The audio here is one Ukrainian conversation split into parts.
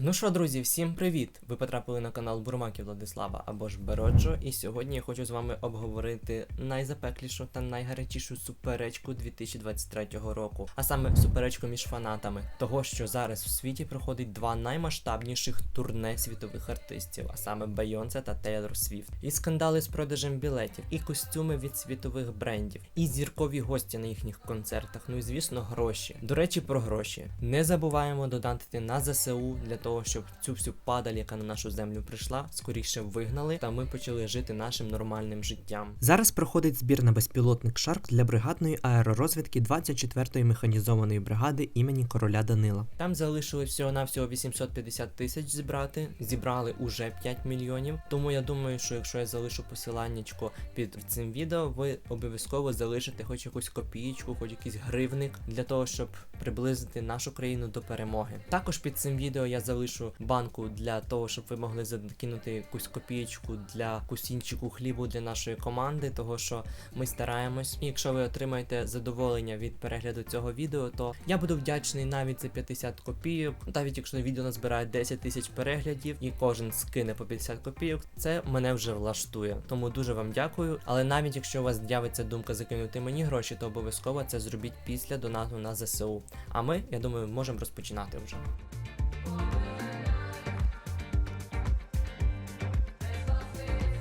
Ну що, друзі, всім привіт! Ви потрапили на канал Бурмаків Владислава або ж Бероджо, і сьогодні я хочу з вами обговорити найзапеклішу та найгарячішу суперечку 2023 року, а саме суперечку між фанатами того, що зараз в світі проходить два наймасштабніших турне світових артистів, а саме Бейонсе та Тейлор Свіфт. І скандали з продажем білетів, і костюми від світових брендів, і зіркові гості на їхніх концертах. Ну і звісно, гроші. До речі, про гроші. Не забуваємо донатити на ЗСУ для того, щоб цю всю падаль, яка на нашу землю прийшла, скоріше вигнали, та ми почали жити нашим нормальним життям. Зараз проходить збір на безпілотник Шарк для бригадної аеророзвідки 24-ї механізованої бригади імені короля Данила. Там залишилось всього навсього 850 тисяч зібрати. Зібрали уже 5 мільйонів. Тому я думаю, що якщо я залишу посиланнячко під цим відео, ви обов'язково залишите хоч якусь копієчку, хоч якийсь гривник для того, щоб приблизити нашу країну до перемоги. Також під цим відео я залишу банку для того, щоб ви могли закинути якусь копієчку для кусінчику хлібу для нашої команди, того що ми стараємось. І якщо ви отримаєте задоволення від перегляду цього відео, то я буду вдячний навіть за 50 копійок. Навіть якщо відео назбирає 10 тисяч переглядів і кожен скине по 50 копійок, це мене вже влаштує. Тому дуже вам дякую. Але навіть якщо у вас з'явиться думка закинути мені гроші, то обов'язково це зробіть після донату на ЗСУ. А ми, я думаю, можемо розпочинати вже.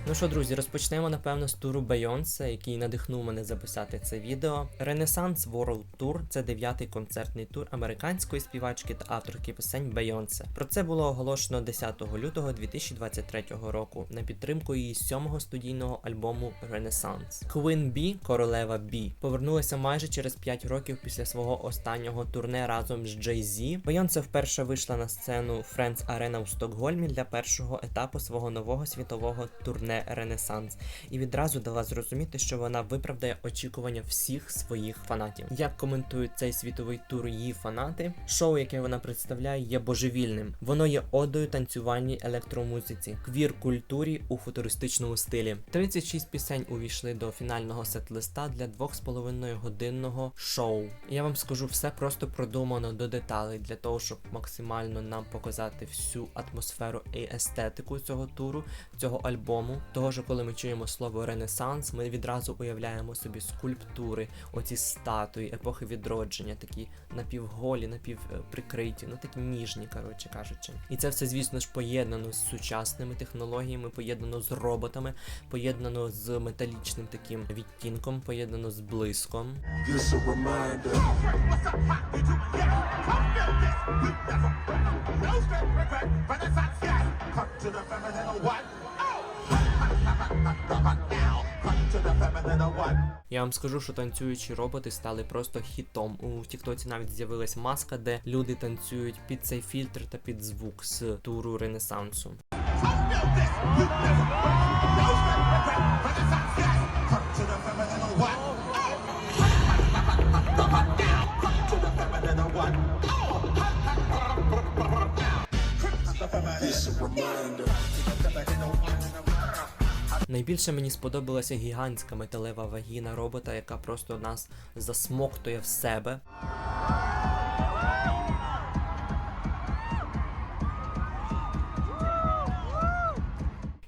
Ну що, друзі, розпочнемо напевно з туру Бейонсе, який надихнув мене записати це відео. Renaissance World Tour це дев'ятий концертний тур американської співачки та авторки пісень Бейонсе. Про це було оголошено 10 лютого 2023 року на підтримку її сьомого студійного альбому Renaissance. Queen Bee, королева Бі, повернулася майже через 5 років після свого останнього турне разом з Jay-Z. Бейонсе вперше вийшла на сцену Friends Arena у Стокгольмі для першого етапу свого нового світового турне Ренесанс і відразу дала зрозуміти, що вона виправдає очікування всіх своїх фанатів. Як коментують цей світовий тур її фанати, шоу, яке вона представляє, є божевільним. Воно є одою танцювальній електромузиці, квір культурі у футуристичному стилі. 36 пісень увійшли до фінального сет-листа для 2,5 годинного шоу. Я вам скажу, все просто продумано до деталей для того, щоб максимально нам показати всю атмосферу і естетику цього туру, цього альбому. Того що коли ми чуємо слово Ренесанс, ми відразу уявляємо собі скульптури, оці статуї, епохи відродження, такі напівголі, напівприкриті, ну такі ніжні, коротше кажучи. І це все, звісно ж, поєднано з сучасними технологіями, поєднано з роботами, поєднано з металічним таким відтінком, поєднано з блиском. To the feminine what? Я вам скажу, що танцюючі роботи стали просто хітом. У Тіктоці навіть з'явилась маска, де люди танцюють під цей фільтр та під звук з туру Ренесансу. It's reminder. Найбільше мені сподобалася гігантська металева вагіна робота, яка просто нас засмоктує в себе.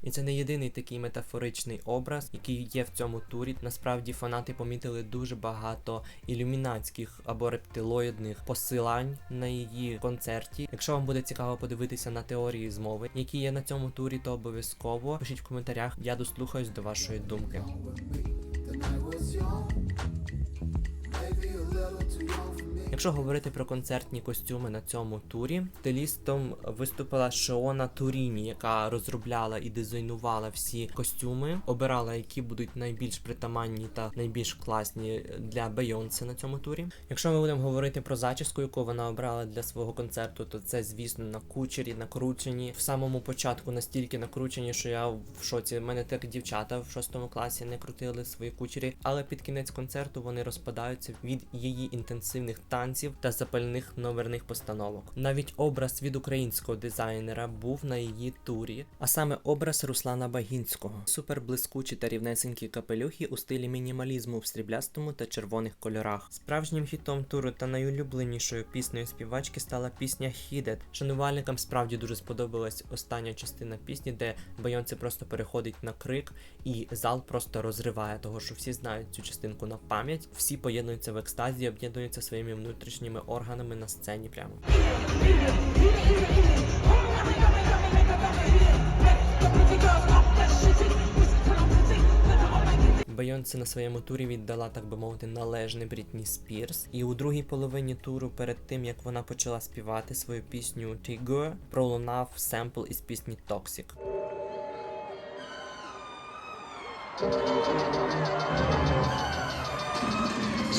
І це не єдиний такий метафоричний образ, який є в цьому турі. Насправді фанати помітили дуже багато ілюмінатських або рептилоїдних посилань на її концерті. Якщо вам буде цікаво подивитися на теорії змови, які є на цьому турі, то обов'язково пишіть в коментарях. Я дослухаюсь до вашої думки. Якщо говорити про концертні костюми на цьому турі, стилістом виступила Шеона Туріні, яка розробляла і дизайнувала всі костюми, обирала, які будуть найбільш притаманні та найбільш класні для Бейонсе на цьому турі. Якщо ми будемо говорити про зачіску, яку вона обрала для свого концерту, то це, звісно, на кучері, накручені. В самому початку настільки накручені, що я в шоці. У мене так дівчата в шостому класі не крутили свої кучері, але під кінець концерту вони розпадаються від її інтенсивних танців. Танців та запальних номерних постановок. Навіть образ від українського дизайнера був на її турі, а саме образ Руслана Багінського. Суперблискучі та рівнесенькі капелюхи у стилі мінімалізму в сріблястому та червоних кольорах. Справжнім хітом туру та найулюбленішою піснею співачки стала пісня Hidden. Шанувальникам справді дуже сподобалась остання частина пісні, де Бейонсе просто переходить на крик, і зал просто розриває, того що всі знають цю частинку на пам'ять, всі поєднуються в екстазі, об'єднуються своїми внутрішніми органами на сцені прямо. Бейонсе на своєму турі віддала, так би мовити, належне Брітні Спірс. І у другій половині туру, перед тим як вона почала співати свою пісню Tiger, пролунав семпл із пісні Toxic.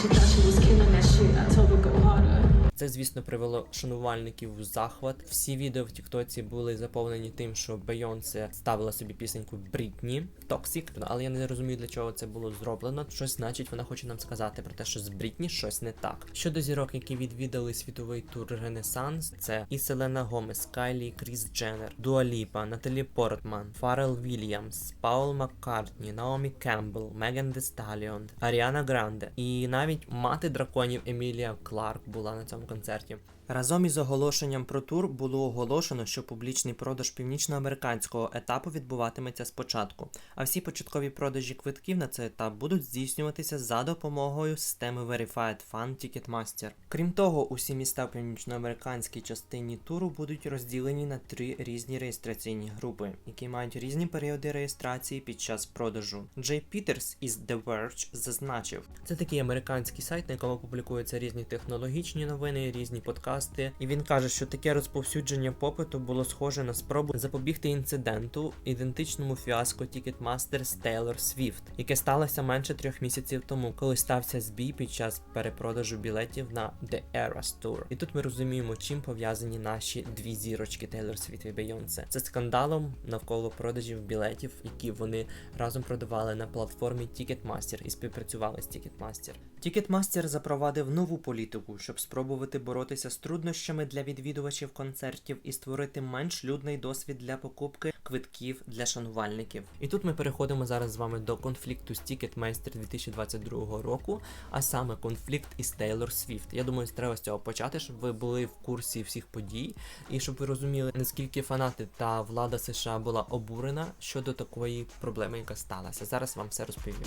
She thought she was killing shit. I told her go harder. Це, звісно, привело шанувальників в захват. Всі відео в Тіктоці були заповнені тим, що Бейонсе ставила собі пісеньку Брітні Toxic, але я не розумію, для чого це було зроблено. Щось значить, вона хоче нам сказати про те, що з Брітні щось не так. Щодо зірок, які відвідали світовий тур Ренесанс, це і Селена Гомес, Кайлі, Кріс Дженнер, Дуа Ліпа, Наталі Портман, Фаррел Вільямс, Паул Маккартні, Наомі Кембл, Меган Де Сталіон, Аріана Гранде і навіть мати драконів Емілія Кларк була на цьому концерті. Разом із оголошенням про тур було оголошено, що публічний продаж північноамериканського етапу відбуватиметься спочатку, а всі початкові продажі квитків на цей етап будуть здійснюватися за допомогою системи Verified Fund Ticketmaster. Крім того, усі міста в північноамериканській частині туру будуть розділені на три різні реєстраційні групи, які мають різні періоди реєстрації під час продажу. Джей Пітерс із The Verge зазначив, це такий американський сайт, на якому публікуються різні технологічні новини, різні подкасти. І він каже, що таке розповсюдження попиту було схоже на спробу запобігти інциденту, ідентичному фіаско Ticketmaster з Taylor Swift, яке сталося менше трьох місяців тому, коли стався збій під час перепродажу білетів на The Eras Tour. І тут ми розуміємо, чим пов'язані наші дві зірочки Taylor Swift і Beyoncé. Це скандалом навколо продажів білетів, які вони разом продавали на платформі Ticketmaster і співпрацювали з Ticketmaster. Ticketmaster запровадив нову політику, щоб спробувати боротися з труднощами для відвідувачів концертів і створити менш людний досвід для покупки квитків для шанувальників. І тут ми переходимо зараз з вами до конфлікту з Ticketmaster 2022 року, а саме конфлікт із Taylor Swift. Я думаю, треба з цього почати, щоб ви були в курсі всіх подій, і щоб ви розуміли, наскільки фанати та влада США була обурена щодо такої проблеми, яка сталася. Зараз вам все розповім.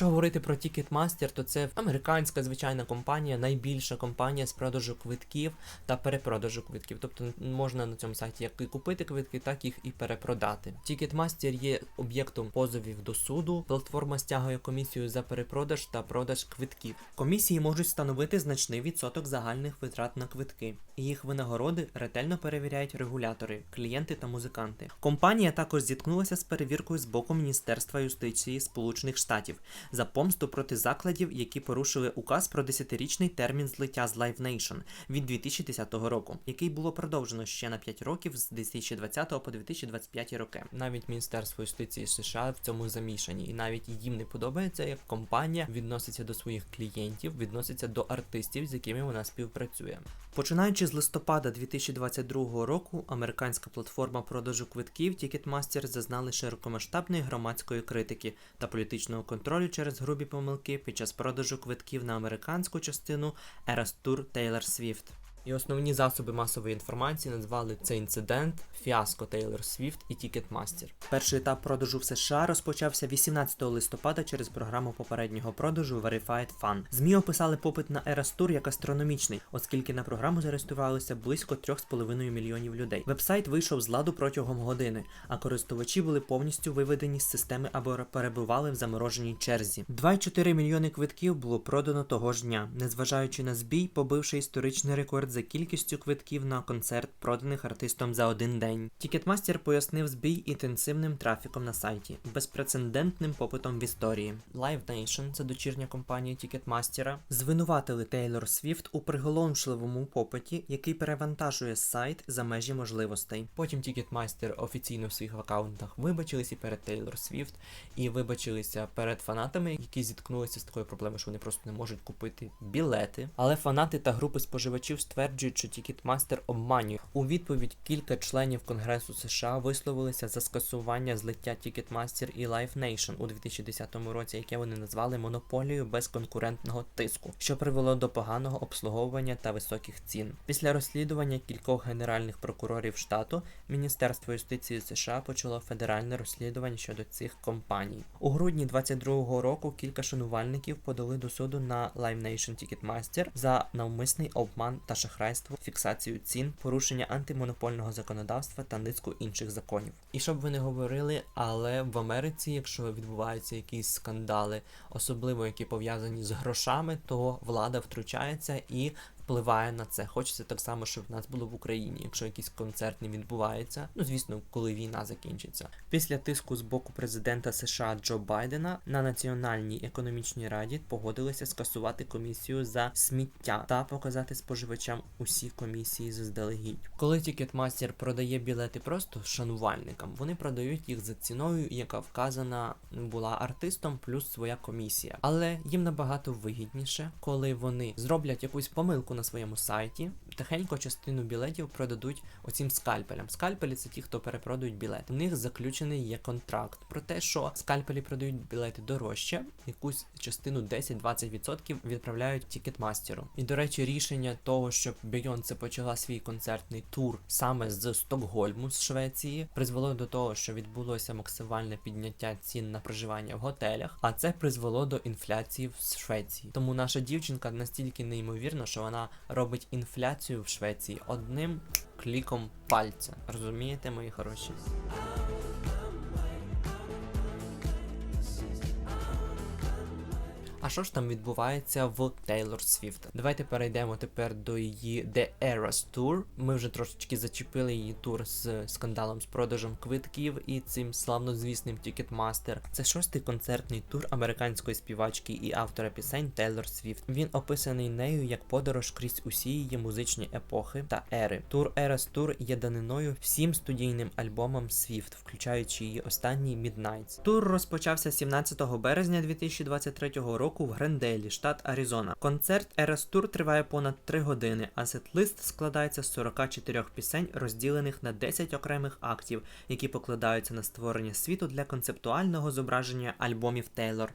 Якщо говорити про Ticketmaster, то це американська звичайна компанія, найбільша компанія з продажу квитків та перепродажу квитків. Тобто можна на цьому сайті як і купити квитки, так їх і перепродати. Ticketmaster є об'єктом позовів до суду. Платформа стягує комісію за перепродаж та продаж квитків. Комісії можуть становити значний відсоток загальних витрат на квитки. Їх винагороди ретельно перевіряють регулятори, клієнти та музиканти. Компанія також зіткнулася з перевіркою з боку Міністерства юстиції Сполучених Штатів за помсту проти закладів, які порушили указ про 10-річний термін злиття з Live Nation від 2010 року, який було продовжено ще на 5 років з 2020 по 2025 роки. Навіть Міністерство юстиції США в цьому замішані, і навіть їм не подобається, як компанія відноситься до своїх клієнтів, відноситься до артистів, з якими вона співпрацює. Починаючи з листопада 2022 року, американська платформа продажу квитків Ticketmaster зазнали широкомасштабної громадської критики та політичного контролю через грубі помилки під час продажу квитків на американську частину Eras Tour Swift. І основні засоби масової інформації назвали цей інцидент фіаско Taylor Swift і Ticketmaster. Перший етап продажу в США розпочався 18 листопада через програму попереднього продажу Verified Fun. ЗМІ описали попит на Eras Tour як астрономічний, оскільки на програму зареєструвалося близько 3,5 мільйонів людей. Вебсайт вийшов з ладу протягом години, а користувачі були повністю виведені з системи або перебували в замороженій черзі. 2,4 мільйони квитків було продано того ж дня, незважаючи на збій, побивши історичний рекорд за за кількістю квитків на концерт, проданих артистом за один день. Тікетмастер пояснив збій інтенсивним трафіком на сайті, безпрецедентним попитом в історії. Live Nation, це дочірня компанія Тікетмастера, звинуватили Тейлор Свіфт у приголомшливому попиті, який перевантажує сайт за межі можливостей. Потім Тікетмастер офіційно в своїх аккаунтах вибачились і перед Тейлор Свіфт, і вибачилися перед фанатами, які зіткнулися з такою проблемою, що вони просто не можуть купити білети. Але фанати та групи споживачів стверджують, що Тікетмастер обманює. У відповідь кілька членів Конгресу США висловилися за скасування злиття Ticketmaster і Live Nation у 2010 році, яке вони назвали монополією без конкурентного тиску, що привело до поганого обслуговування та високих цін. Після розслідування кількох генеральних прокурорів штату Міністерство юстиції США почало федеральне розслідування щодо цих компаній. У грудні 22-го року кілька шанувальників подали до суду на Live Nation Ticketmaster за навмисний обман та шахрайство, фіксацію цін, порушення антимонопольного законодавства та низку інших законів. І щоб ви не говорили, але в Америці, якщо відбуваються якісь скандали, особливо які пов'язані з грошами, то влада втручається і впливає на це. Хочеться так само, щоб в нас було в Україні, якщо якийсь концерт не відбувається. Ну звісно, коли війна закінчиться. Після тиску з боку президента США Джо Байдена на національній економічній раді погодилися скасувати комісію за сміття та показати споживачам усі комісії заздалегідь. Коли Тікетмастер продає білети просто шанувальникам, вони продають їх за ціною, яка вказана була артистом, плюс своя комісія. Але їм набагато вигідніше, коли вони зроблять якусь помилку на своєму сайті, тихенько частину білетів продадуть оцім скальпелям. Скальпелі це ті, хто перепродають білети. У них заключений є контракт про те, що скальпелі продають білети дорожче, якусь частину 10-20% відправляють тікетмастеру. І до речі, рішення того, щоб Бейонсе почала свій концертний тур саме з Стокгольму, з Швеції, призвело до того, що відбулося максимальне підняття цін на проживання в готелях, а це призвело до інфляції в Швеції. Тому наша дівчинка настільки неймовірна, що вона робить інфляцію в Швеції одним кліком пальця. Розумієте, мої хороші? А що ж там відбувається в Taylor Swift? Давайте перейдемо тепер до її The Eras Tour. Ми вже трошечки зачепили її тур з скандалом з продажем квитків і цим славнозвісним Ticketmaster. Це шостий концертний тур американської співачки і автора пісень Taylor Swift. Він описаний нею як подорож крізь усі її музичні епохи та ери. Тур Eras Tour є даниною всім студійним альбомам Swift, включаючи її останній Midnights. Тур розпочався 17 березня 2023 року в Гренделі, штат Аризона. Концерт Ерастур триває понад 3 години, а сет-лист складається з 44 пісень, розділених на 10 окремих актів, які покладаються на створення світу для концептуального зображення альбомів Тейлор.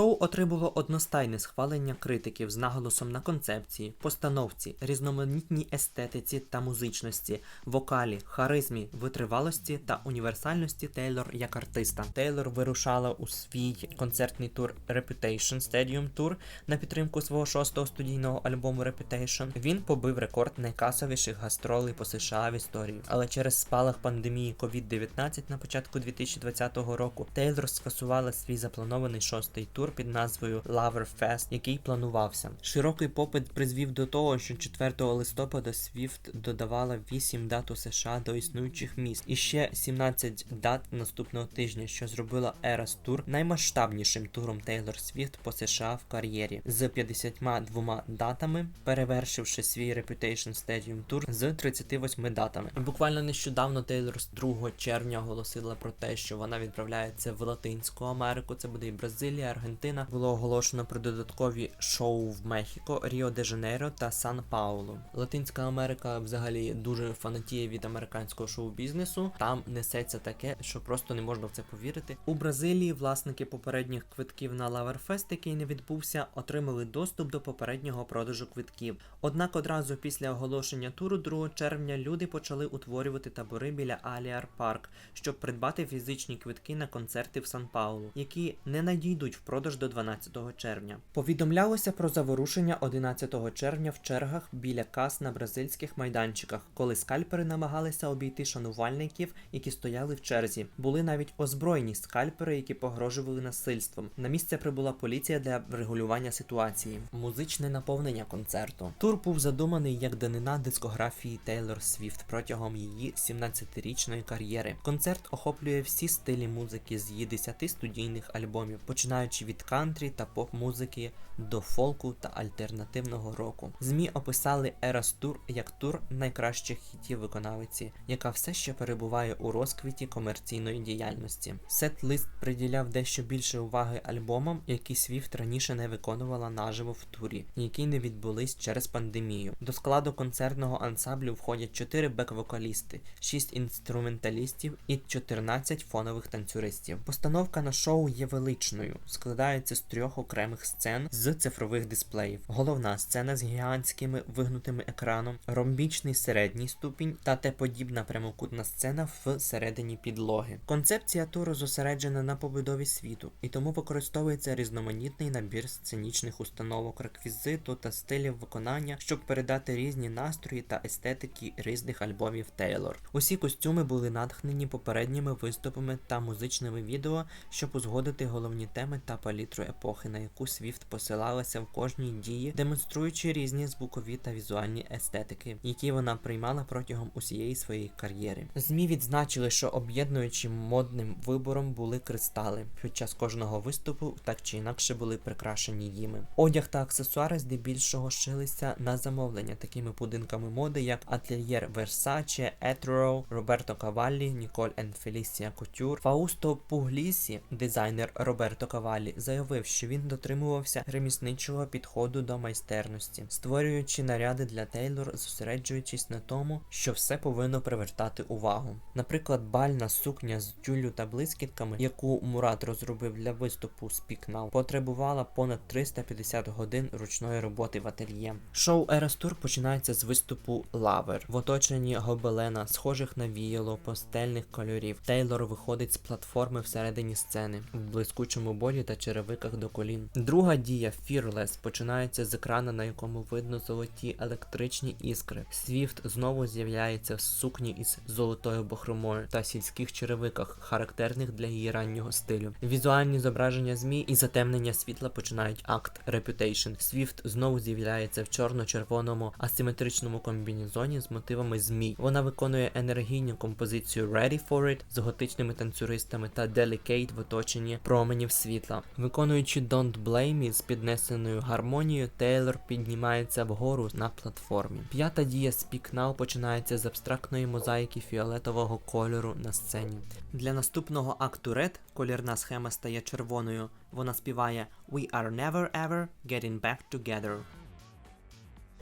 Шоу отримало одностайне схвалення критиків з наголосом на концепції, постановці, різноманітній естетиці та музичності, вокалі, харизмі, витривалості та універсальності Тейлор як артиста. Тейлор вирушала у свій концертний тур Reputation Stadium Tour на підтримку свого шостого студійного альбому Reputation. Він побив рекорд найкасовіших гастролей по США в історії. Але через спалах пандемії COVID-19 на початку 2020 року Тейлор скасувала свій запланований шостий тур під назвою Lover Fest, який планувався. Широкий попит призвів до того, що 4 листопада Swift додавала 8 дат у США до існуючих міст і ще 17 дат наступного тижня, що зробила Eras Tour наймасштабнішим туром Taylor Swift по США в кар'єрі з 52 датами, перевершивши свій Reputation Stadium Tour з 38 датами. Буквально нещодавно Тейлор з 2 червня оголосила про те, що вона відправляється в Латинську Америку. Це буде і Бразилія, Аргентина. Було оголошено про додаткові шоу в Мехіко, Ріо де Жанейро та Сан Паулу. Латинська Америка взагалі дуже фанатіє від американського шоу-бізнесу. Там несеться таке, що просто не можна в це повірити. У Бразилії власники попередніх квитків на Лаверфест, який не відбувся, отримали доступ до попереднього продажу квитків. Однак одразу після оголошення туру 2 червня люди почали утворювати табори біля Аліар Парк, щоб придбати фізичні квитки на концерти в Сан Паулу, які не надійдуть в продаж до 12 червня. Повідомлялося про заворушення 11 червня в чергах біля кас на бразильських майданчиках, коли скальпери намагалися обійти шанувальників, які стояли в черзі. Були навіть озброєні скальпери, які погрожували насильством. На місце прибула поліція для врегулювання ситуації. Музичне наповнення концерту. Тур був задуманий як данина дискографії Тейлор Свіфт протягом її 17-річної кар'єри. Концерт охоплює всі стилі музики з її 10 студійних альбомів, починаючи від кантрі та поп-музики до фолку та альтернативного року. ЗМІ описали Eras Tour як тур найкращих хітів виконавиці, яка все ще перебуває у розквіті комерційної діяльності. Сет-лист приділяв дещо більше уваги альбомам, які Свіфт раніше не виконувала наживо в турі, які не відбулись через пандемію. До складу концертного ансамблю входять 4 бек-вокалісти, 6 інструменталістів і 14 фонових танцюристів. Постановка на шоу є величною, складається з трьох окремих сцен з цифрових дисплеїв. Головна сцена з гігантськими вигнутими екраном, ромбічний середній ступінь та Т-подібна прямокутна сцена всередині підлоги. Концепція туру зосереджена на побудові світу, і тому використовується різноманітний набір сценічних установок, реквізиту та стилів виконання, щоб передати різні настрої та естетики різних альбомів Тейлор. Усі костюми були натхнені попередніми виступами та музичними відео, щоб узгодити головні теми та палітру епохи, на яку Свіфт посилалася в кожній дії, демонструючи різні звукові та візуальні естетики, які вона приймала протягом усієї своєї кар'єри. ЗМІ відзначили, що об'єднуючим модним вибором були кристали. Під час кожного виступу так чи інакше були прикрашені їми. Одяг та аксесуари здебільшого шилися на замовлення такими будинками моди, як Atelier Versace, Etro, Роберто Каваллі, Ніколь Ен Фелісія Кутюр. Фаусто Пуглісі, дизайнер Роберто Каваллі, заявив, що він дотримувався ремісничого підходу до майстерності, створюючи наряди для Тейлор, зосереджуючись на тому, що все повинно привертати увагу. Наприклад, бальна сукня з тюлю та блискітками, яку Мурат розробив для виступу Speak Now, потребувала понад 350 годин ручної роботи в ательє. Шоу Tour починається з виступу Лавер в оточенні гобелена, схожих на віяло пастельних кольорів. Тейлор виходить з платформи всередині сцени в блискучому боді та черевиках до колін. Друга дія Fearless починається з екрана, на якому видно золоті електричні іскри. Свіфт знову з'являється в сукні із золотою бахромою та сільських черевиках, характерних для її раннього стилю. Візуальні зображення змі і затемнення світла починають акт Reputation. Свіфт знову з'являється в чорно-червоному асиметричному комбінезоні з мотивами змій. Вона виконує енергійну композицію Ready for It з готичними танцюристами та Delicate в оточенні променів світла. Виконуючи Don't Blame Me з піднесеною гармонією, Тейлор піднімається вгору на платформі. П'ята дія Speak Now починається з абстрактної мозаїки фіолетового кольору на сцені. Для наступного акту Red колірна схема стає червоною. Вона співає We are never ever getting back together.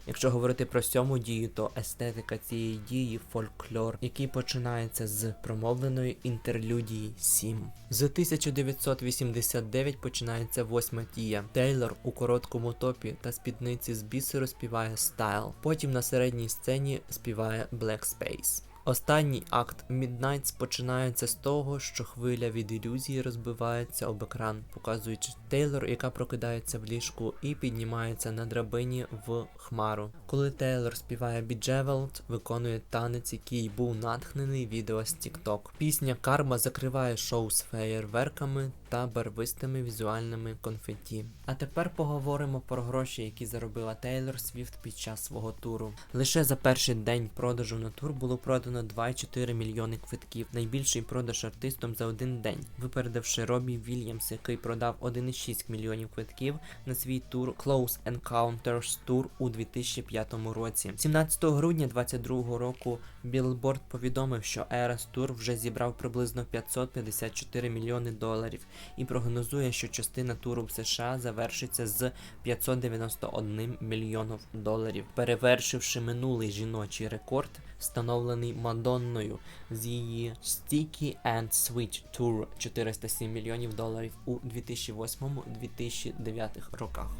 Якщо говорити про сьому дію, то естетика цієї дії фольклор, який починається з промовленої інтерлюдії 7. З 1989 починається восьма дія. Тейлор у короткому топі та спідниці з бісеру співає Style. Потім на середній сцені співає Black Space. Останній акт Midnights починається з того, що хвиля від ілюзії розбивається об екран, показуючи Тейлор, яка прокидається в ліжку і піднімається на драбині в хмару. Коли Тейлор співає Bejeweled, виконує танець, який був натхнений відео з TikTok. Пісня Карма закриває шоу з феєрверками та барвистими візуальними конфетті. А тепер поговоримо про гроші, які заробила Тейлор Свіфт під час свого туру. Лише за перший день продажу на тур було продано 2,4 мільйони квитків. Найбільший продаж артистом за один день, випередивши Робі Вільямс, який продав 1,6 мільйонів квитків на свій тур Close Encounters Tour у 2005 році. 17 грудня 2022 року Billboard повідомив, що Eras Tour вже зібрав приблизно 554 мільйони доларів і прогнозує, що частина туру в США завершиться з 591 мільйонів доларів, перевершивши минулий жіночий рекорд, встановлений Мадонною з її Sticky and Sweet Tour 407 мільйонів доларів у 2008-2009 роках.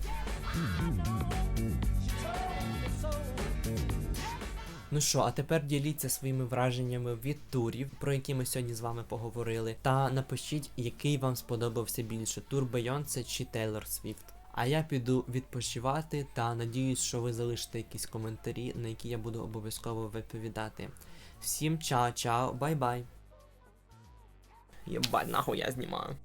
Ну що, а тепер діліться своїми враженнями від турів, про які ми сьогодні з вами поговорили. Та напишіть, який вам сподобався більше тур Бейонсе чи Тейлор Свіфт. А я піду відпочивати та надіюсь, що ви залишите якісь коментарі, на які я буду обов'язково відповідати. Всім чао-чао, бай-бай. Єбать, нахуй я знімаю.